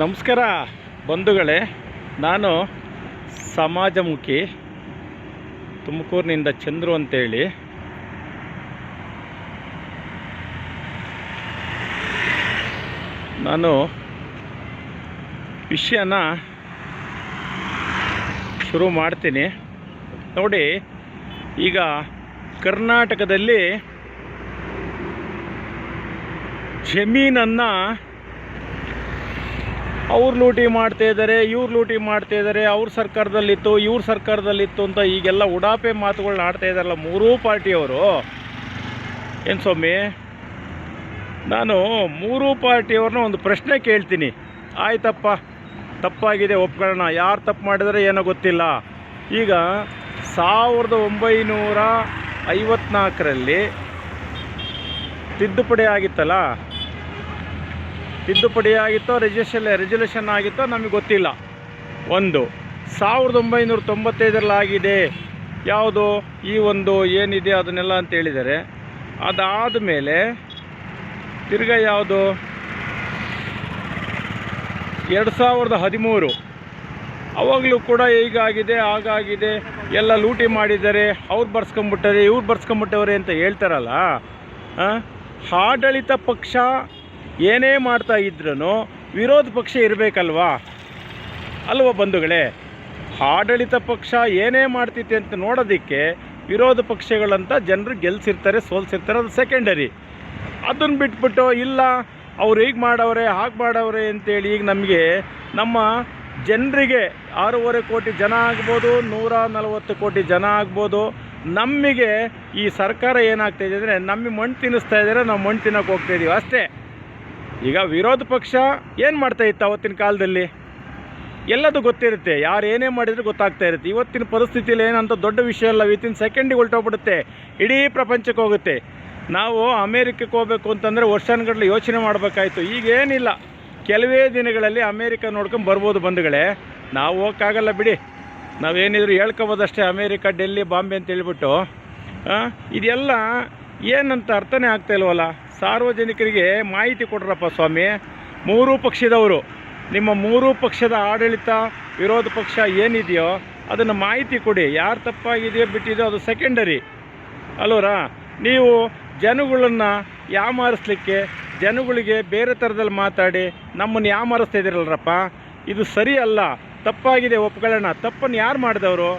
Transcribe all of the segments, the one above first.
ನಮಸ್ಕಾರ ಬಂಧುಗಳೇ, ನಾನು ಸಮಾಜಮುಖಿ ತುಮಕೂರಿನಿಂದ ಚಂದ್ರು ಅಂತೇಳಿ. ನಾನು ವಿಷಯನ ಶುರು ಮಾಡ್ತೀನಿ. ನೋಡಿ, ಈಗ ಕರ್ನಾಟಕದಲ್ಲಿ ಜಮೀನನ್ನು ಅವ್ರು ಲೂಟಿ ಮಾಡ್ತಾ ಇದ್ದಾರೆ ಇವ್ರು ಲೂಟಿ ಮಾಡ್ತಾ ಇದ್ದಾರೆ ಅವ್ರ ಸರ್ಕಾರದಲ್ಲಿತ್ತು, ಇವ್ರ ಸರ್ಕಾರದಲ್ಲಿತ್ತು ಅಂತ ಈಗೆಲ್ಲ ಉಡಾಪೆ ಮಾತುಗಳನ್ನ ಆಡ್ತಾ ಇದ್ದಾರಲ್ಲ ಮೂರೂ ಪಾರ್ಟಿಯವರು. ಏನು ಸ್ವಾಮಿ? ನಾನು ಮೂರೂ ಪಾರ್ಟಿಯವ್ರನ್ನ ಒಂದು ಪ್ರಶ್ನೆ ಕೇಳ್ತೀನಿ. ಆಯ್ತಪ್ಪ, ತಪ್ಪಾಗಿದೆ ಒಪ್ಕೊಳ್ಳೋಣ. ಯಾರು ತಪ್ಪು ಮಾಡಿದರೆ ಏನೋ ಗೊತ್ತಿಲ್ಲ. ಈಗ ಸಾವಿರದ ಒಂಬೈನೂರ ತಿದ್ದುಪಡಿ ಆಗಿತ್ತಲ್ಲ ತಿದ್ದುಪಡಿ ಆಗಿತ್ತೋ ರೆಜಿಸ್ಟ್ರೇಷನ್ ರೆಜುಲೇಷನ್ ಆಗಿತ್ತೋ ನಮಗೆ ಗೊತ್ತಿಲ್ಲ. ಒಂದು, ಸಾವಿರದ ಒಂಬೈನೂರ ತೊಂಬತ್ತೈದರಲ್ಲಾಗಿದೆ. ಯಾವುದು? ಈ ಒಂದು ಏನಿದೆ ಅದನ್ನೆಲ್ಲ ಅಂತ ಹೇಳಿದ್ದಾರೆ ಅದಾದ ಮೇಲೆ ತಿರ್ಗಾ ಯಾವುದು? ಎರಡು ಸಾವಿರದ ಹದಿಮೂರು. ಅವಾಗಲೂ ಕೂಡ ಹೀಗಾಗಿದೆ, ಹಾಗಾಗಿದೆ, ಎಲ್ಲ ಲೂಟಿ ಮಾಡಿದ್ದಾರೆ. ಅವ್ರು ಬರ್ಸ್ಕೊಂಬಿಟ್ಟರೆ ಇವ್ರು ಬರ್ಸ್ಕೊಂಬಿಟ್ಟವ್ರೆ ಅಂತ ಹೇಳ್ತಾರಲ್ಲ? ಆಡಳಿತ ಪಕ್ಷ ಏನೇ ಮಾಡ್ತಾ ಇದ್ರೂ ವಿರೋಧ ಪಕ್ಷ ಇರಬೇಕಲ್ವಾ? ಅಲ್ವ ಬಂಧುಗಳೇ, ಆಡಳಿತ ಪಕ್ಷ ಏನೇ ಮಾಡ್ತೈತೆ ಅಂತ ನೋಡೋದಕ್ಕೆ ವಿರೋಧ ಪಕ್ಷಗಳಂತ ಜನರು ಗೆಲ್ಸಿರ್ತಾರೆ, ಸೋಲ್ಸಿರ್ತಾರೆ, ಅದು ಸೆಕೆಂಡರಿ ಅದನ್ನು ಬಿಟ್ಬಿಟ್ಟು, ಇಲ್ಲ, ಅವ್ರು ಈಗ ಮಾಡವ್ರೆ, ಹಾಗೆ ಮಾಡವ್ರೆ ಅಂತೇಳಿ ಈಗ ನಮಗೆ ನಮ್ಮ ಜನರಿಗೆ ಆರೂವರೆ ಕೋಟಿ ಜನ ಆಗ್ಬೋದು, ನೂರ ನಲವತ್ತು ಕೋಟಿ ಜನ ಆಗ್ಬೋದು. ನಮಗೆ ಈ ಸರ್ಕಾರ ಏನಾಗ್ತಾ ಇದೆ ಅಂದರೆ, ನಮ್ಮ ಮಣ್ಣು ತಿನ್ನಿಸ್ತಾ ಇದ್ದಾರೆ, ನಾವು ಮಣ್ಣು ತಿನ್ನೋಕೆ ಹೋಗ್ತಾ ಇದ್ದೀವಿ ಅಷ್ಟೇ. ಈಗ ವಿರೋಧ ಪಕ್ಷ ಏನು ಮಾಡ್ತಾ ಇತ್ತು ಅವತ್ತಿನ ಕಾಲದಲ್ಲಿ? ಎಲ್ಲದು ಗೊತ್ತಿರುತ್ತೆ, ಯಾರು ಏನೇ ಮಾಡಿದ್ರು ಗೊತ್ತಾಗ್ತಾ ಇರುತ್ತೆ. ಇವತ್ತಿನ ಪರಿಸ್ಥಿತಿಯಲ್ಲಿ ಏನಂತ ದೊಡ್ಡ ವಿಷಯ ಅಲ್ಲ, ವಿತಿನ್ ಸೆಕೆಂಡಿಗೆ ಹೊರಟೋಗ್ಬಿಡುತ್ತೆ ಇಡೀ ಪ್ರಪಂಚಕ್ಕೆ ಹೋಗುತ್ತೆ. ನಾವು ಅಮೇರಿಕಕ್ಕೆ ಹೋಗ್ಬೇಕು ಅಂತಂದರೆ ವರ್ಷಾನುಗಟ್ಟಲೆ ಯೋಚನೆ ಮಾಡಬೇಕಾಯ್ತು. ಈಗೇನಿಲ್ಲ, ಕೆಲವೇ ದಿನಗಳಲ್ಲಿ ಅಮೇರಿಕ ನೋಡ್ಕೊಂಡು ಬರ್ಬೋದು ಬಂಧುಗಳೇ. ನಾವು ಹೋಗೋಕ್ಕಾಗಲ್ಲ ಬಿಡಿ. ನಾವೇನಿದ್ರು ಹೇಳ್ಕೊಬೋದಷ್ಟೇ, ಅಮೇರಿಕ, ಡೆಲ್ಲಿ, ಬಾಂಬೆ ಅಂತ ಹೇಳ್ಬಿಟ್ಟು. ಇದೆಲ್ಲ ಏನಂತ ಅರ್ಥನೇ ಆಗ್ತಾ ಇಲ್ವಲ್ಲ? ಸಾರ್ವಜನಿಕರಿಗೆ ಮಾಹಿತಿ ಕೊಡ್ರಪ್ಪ ಸ್ವಾಮಿ. ಮೂರೂ ಪಕ್ಷದವರು. ನಿಮ್ಮ ಮೂರೂ ಪಕ್ಷದ ಆಡಳಿತ, ವಿರೋಧ ಪಕ್ಷ ಏನಿದೆಯೋ ಅದನ್ನು ಮಾಹಿತಿ ಕೊಡಿ. ಯಾರು ತಪ್ಪಾಗಿದೆಯೋ ಬಿಟ್ಟಿದೆಯೋ ಅದು ಸೆಕೆಂಡರಿ ಅಲ್ವರಾ ನೀವು ಜನಗಳನ್ನು ಯಾಮಾರಿಸ್ಲಿಕ್ಕೆ, ಜನಗಳಿಗೆ ಬೇರೆ ಥರದಲ್ಲಿ ಮಾತಾಡಿ, ನಮ್ಮನ್ನು ಯಾಮಾರಿಸ್ತಾ ಇದ್ದೀರಲ್ರಪ್ಪ? ಇದು ಸರಿ ಅಲ್ಲ. ತಪ್ಪಾಗಿದೆ ಒಪ್ಕೊಳ್ಳೋಣ. ತಪ್ಪನ್ನು ಯಾರು ಮಾಡಿದವರು?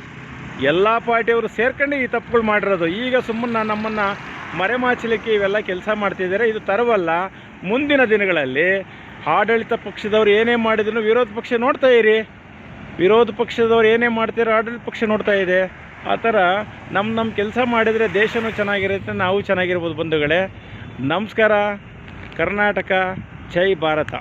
ಎಲ್ಲ ಪಾರ್ಟಿಯವರು ಸೇರ್ಕೊಂಡು ಈ ತಪ್ಪುಗಳು ಮಾಡಿರೋದು. ಈಗ ಸುಮ್ಮನೆ ನಮ್ಮನ್ನು ಮರೆಮಾಚಲಿಕ್ಕೆ ಇವೆಲ್ಲ ಕೆಲಸ ಮಾಡ್ತಿದ್ದಾರೆ. ಇದು ತರವಲ್ಲ, ಮುಂದಿನ ದಿನಗಳಲ್ಲಿ ಆಡಳಿತ ಪಕ್ಷದವ್ರು ಏನೇ ಮಾಡಿದ್ರು ವಿರೋಧ ಪಕ್ಷ ನೋಡ್ತಾ ಇರಿ. ವಿರೋಧ ಪಕ್ಷದವ್ರು ಏನೇ ಮಾಡ್ತೀರೋ ಆಡಳಿತ ಪಕ್ಷ ನೋಡ್ತಾ ಇದೆ. ಆ ಥರ ನಮ್ಮ ನಮ್ಮ ಕೆಲಸ ಮಾಡಿದರೆ ದೇಶನೂ ಚೆನ್ನಾಗಿರುತ್ತೆ, ನಾವು ಚೆನ್ನಾಗಿರ್ಬೋದು ಬಂಧುಗಳೇ. ನಮಸ್ಕಾರ, ಕರ್ನಾಟಕ, ಜೈ ಭಾರತ.